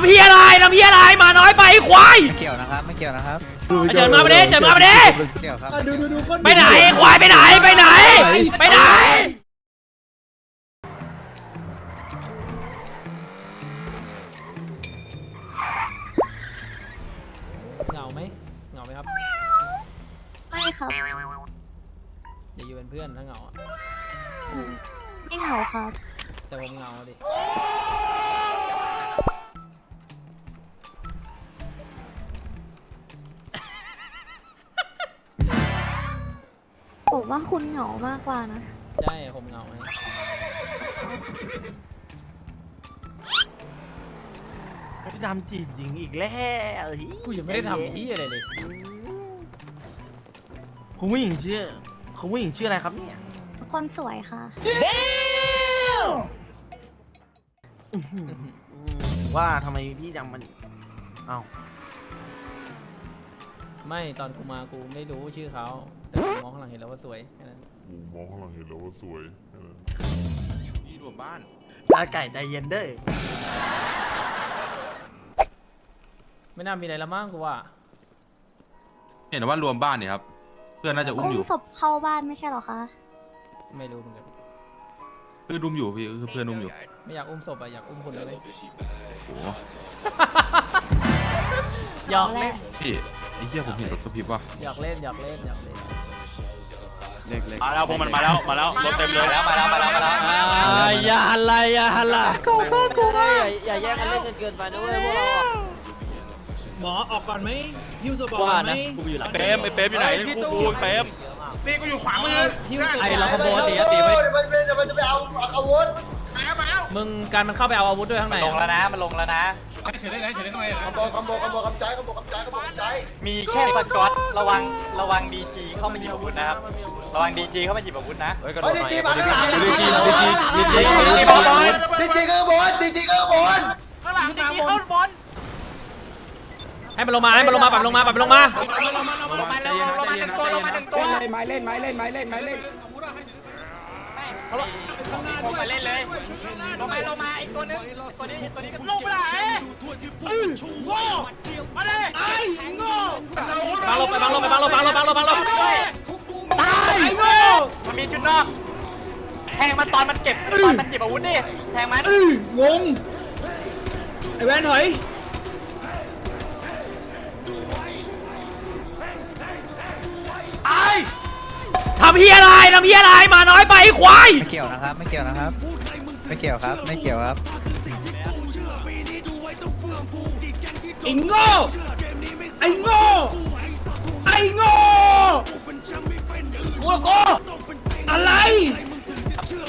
ำเฮียอะไรทำเฮียอะไรมาน้อยไปไอ้ควายไม่เกี่ยวนะครับไม่เกี่ยวนะครับเฉินมาไปดิเฉินมาไปดิไม่เกี่ยวครับไปไหนไอ้ควายไปไหนไปไหน ไปไหนเหงาไหมเหงาไหมครับไม่ครับอย่าอยู่เป็นเพื่อนถ้าเหงาอะอืมไม่เหงาครับ แต่ผมเหงาดิ ว่าคุณเหงามากกว่านะ ใช่ผมเหงาไงพี่ดำจีบหญิงอีกแล้วเฮ้ยกูยังไม่ได้ทำที่อะไรเลยคุณผู้หญิงชื่อคุณผู้หญิงชื่ออะไรครับเนี่ยคนสวยค่ะอืมว่าทำไมพี่ดำมันเอ้าไม่ตอนกูมากูไม่รู้ชื่อเขาแต่กูม องข้างหลังเห็นแล้วว่าสวยแค่นั้นกูมองข้างหลังเห็นแล้วว่าสวยแค่นั้นพี่อยู่บ้านตาไก่ใจเย็นเด้อไม่น่ามีอะไรละมั้งกูว่าเห็นว่ารวมบ้านเนี่ยครับ เพื่อนน่าจะอุ้มอุ้อมยู่ศพเข้าบ้านไม่ใช่เหรอคะ ไม่รู้เหมือนกันคืออุ้มอยู่พี่คือเพื่อนอุ้มอยู่ไม่อยากอุ้มศพอะอยากอุ้มคนเลย โอ้โห หยอกเล่นพี่ไอ้เหี้ยผมเห็นรถกระพริบว่ะหยอกเล่นหยอกเล่นหยอกเล่นมาแล้วพวกมันมาแล้วมาแล้วรถเต็มเลยแล้วมาแล้วมาแล้วมาแล้วอ่าอย่าฮัลละอย่าฮัลละอย่าแย่งกันเล่นจนเกินไปนะเว้ยพวกเราอะหมอออกก่อนไหมฮิวสบอว่าก่อนไหมนะกูไปอยู่หลังเป รมไอ้เปรมอยู่ไหนกูกูเปรมไอ้เราขโมยตีตีไปมึงการมันเข้าไปเอาอาวุธด้วยข้างในลงแล้วนะมันลงแล้วนะมีแค่สกอตระวังระวังดีจีเข้ามาหยิบอาวุธนะครับระวังดีจีเข้ามาหยิบอาวุธนะเฮ้ยกระโดดหน่อยดีจีดีจีดีจีดีจีบอลดีจีก็บนดีจีก็บน ให้มันลงมาให้มันลงมาปรับลงมาปรับลงมาลงมาแล้วลงมาหนึ่งตัวลงมาหนึ่งตัวไม้เล่นไม้เล่นไม้เล่นไม้เล่นลงมาเล่นเลยลงมาลงมาอีกตัวนึงตัวนี้ตัวนี้ก็ลงไปไหนบังลงไปบังลงไปบังลงบังลงบังลงบังลงตายโง่มันมีชุดนอกแทงมันตอนมันเก็บตอนมันเก็บอาวุธนี่แทงมันงงไอ้แว่นถอย ทำเฮียอะไรทำเฮียอะไรมาน้อยไปไอ้ควายไม่เกี่ยวนะครับ ไม่เกี่ยวนะครับ ไม่เกี่ยวครับ ไม่เกี่ยวครับ ไอ้โง่ไอ้โง่ไอ้โง่กูละกูอะไร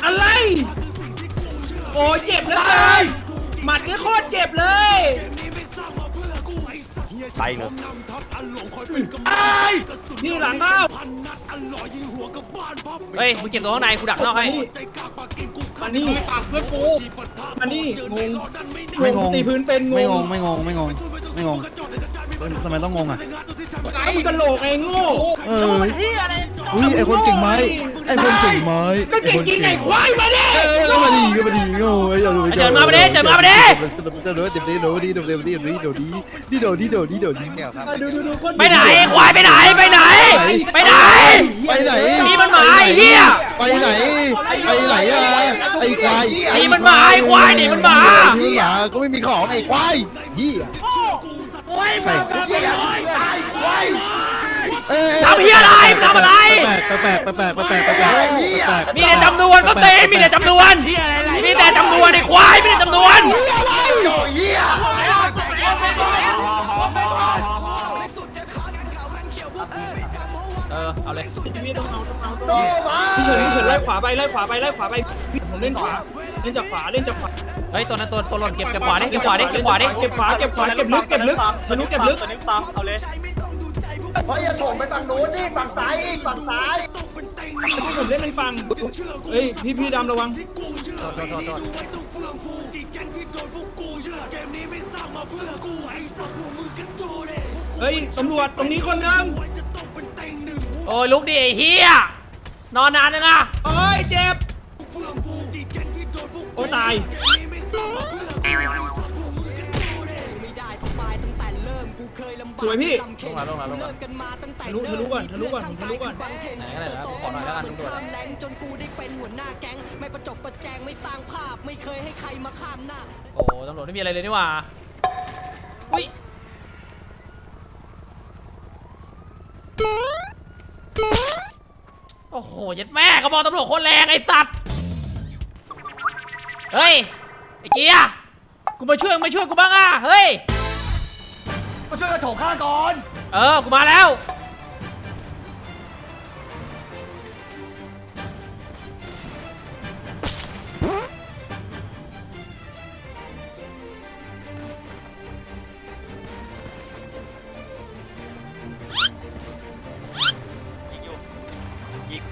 อะไร โอ้ยเจ็บแล้วเลยหมัดนี่โคตรเจ็บเลย ไปเลยไอ้นี่หลังเข้าเฮ้ยมึงเก็บตัวข้างในกูดักนอกให้มานี่ฝากเพื่อนกูมานี่งงไม่งงตีพื้นเป็นไม่งงงไม่งงไม่งงไม่งงทำไมต้องงงอะไอ้กระโหลกไอ้โง่เออ อุ้ยไอคนเก่งไม้ไอคนเก่งไม้ก็เก่งจริงไอ้ควายมาดิเออก็มาดีก็มาดีโง่ไอ้เจ้าดูเฉินมาไปดิเฉินมาไปดิเจ้าดูเจ็บดีโดดีโดดีโดดีโดดีดีโดดีโดดีโดดีเกี่ยวครับดูดูดูคนไปไหนไอ้ควายไปไหนไปไหนไปไหนไปไหนนี่มันหมาไอ้เหี้ยไปไหนไปไหนอะไอ้ควายนี่มันหมาไอ้ควายนี่มันหมานี่หมาก็ไม่มีของไอ้ควายเหี้ยไปเอ้ยทำเฮียอะไร ทำอะไร แปลกแปลกแปลกแปลกแปลกแปลกแปลกมีแต่จำนวนก็ตีมีแต่จำนวน มีแต่จำนวนไอ้ควายมีแต่จำนวนเออเอาเลยพี่ต้องเอาเอาพี่เฉินพี่เฉินไล่ขวาไปไล่ขวาไปไล่ขวาไปผมเล่นขวาเล่นจากขวาเล่นจากขวาเฮ้ยตัวนั้นตัวตัวหล่นเก็บเก็บขวาดิเก็บขวาดิเก็บขวาดิเก็บขวาเก็บขวาเก็บลึกเก็บลึกทะลุเก็บลึกตัวนี้ซ้อมเอาเลย เพราะอย่าถ่วงไปฝั่งนู้นนี่ฝั่งซ้ายอีกฝั่งซ้ายผมเล่นในฝั่งเฮ้ยพี่พี่ดำระวังโทษโทษโทษโทษเฮ้ยตำรวจตรงนี้คนนึงโอ้ยลุกดิไอ้เฮียนอนนานนึงอะโอ้ยเจ็บโอ้ยตาย สวยพี่ลงมาลงมาลงมาทะลุทะลุก่อนทะลุก่อนผมทะลุก่อนไหนก็ได้แล้วขอหน่อยแล้วกันตำรวจโอ้ตำรวจไม่มีอะไรเลยนี่หว่าอุ้ยโอ้โหยัดแม่กระบอกตำรวจโคตรแรงไอ้สัตว์เฮ้ยไอ้เกียร์กูมาช่วยมึงมาช่วยกูบ้างอะเฮ้ยมา ช่วยกระโถข้าก่อนเออ กูมาแล้ว ยิงอยู่ยิง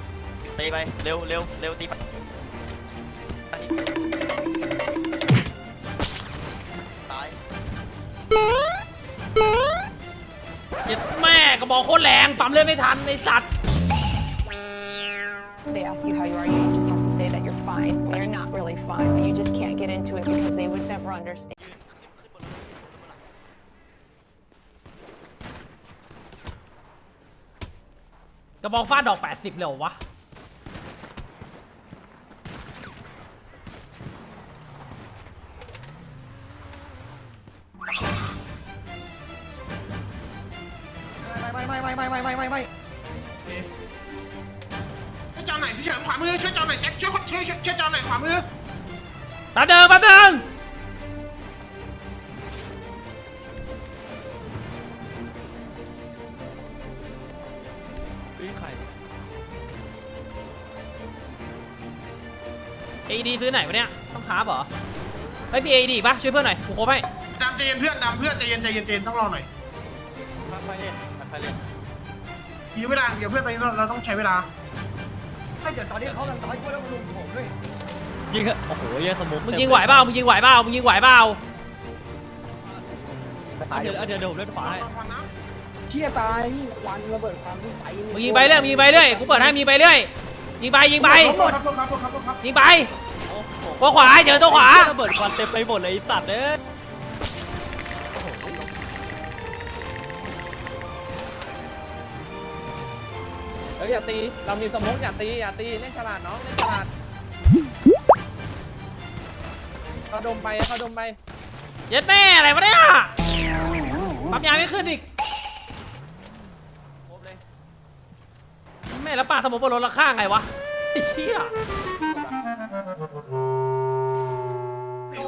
ตีไป เร็วเร็วเร็วตีไป อโคตรแรงปั๊มเลือดไม่ทันไอ้สัตว์ They ask you how you are, you just have to say that you're fine. When you're not really fine, but you just can't get into it because they would never understand. กระบอกฟาดดอก 80 เลยเหรอวะ ไม่ไม่ไม่ไม่ไม่ช่วยจอหน่อยพี่เฉินขวามือช่วยจอหน่อยแจ็คช่วยช่วยช่วยช่วยจอหน่อยขวามือแป๊บเดิงแป๊บเดิงเอดีซื้อไหนวะเนี่ย ต้องค้าบเหรอไอ้พี่เอดีปะช่วยเพื่อนหน่อยกูโคบให้ดำใจเย็นเพื่อนดำเพื่อนใจเย็นใจเย็นใจเย็นต้องรอหน่อย ค่อยๆเล่นค่อยๆเล่น ยื้อเวลาเดี๋ยวเพื่อนตอนนี้เราเราต้องใช้เวลายิงเหอะโอ้โหยิงสมุกมึงยิงไหวเปล่ามึงยิงไหวเปล่ามึงยิงไหวเปล่าเดี๋ยวเดี๋ยวเดี๋ยวผมเล่นขวาให้เชี่ยตายพี่ควันระเบิดควันพี่ไปมึงยิงไปเรื่อยมึงยิงไปเรื่อยกูเปิดให้มึงยิงไปเรื่อยยิงไปยิงไปครับครับครับครับครับยิงไปตัวขวาเจอตัวขวาระเบิดควันเต็มไปหมดเลยไอ้สัตว์เอ้ย เฮ้ยอย่าตี เรามีสมองอย่าตีอย่าตีเล่นฉลาดน้องเล่นฉลาดเขาดมไปเขาดมไปเย็ดแม่อะไรวะเนี่ยปั๊มยาไม่ขึ้นอีกแม่แล้วปาสมองบนรถราคาไงวะไอ้เหี้ย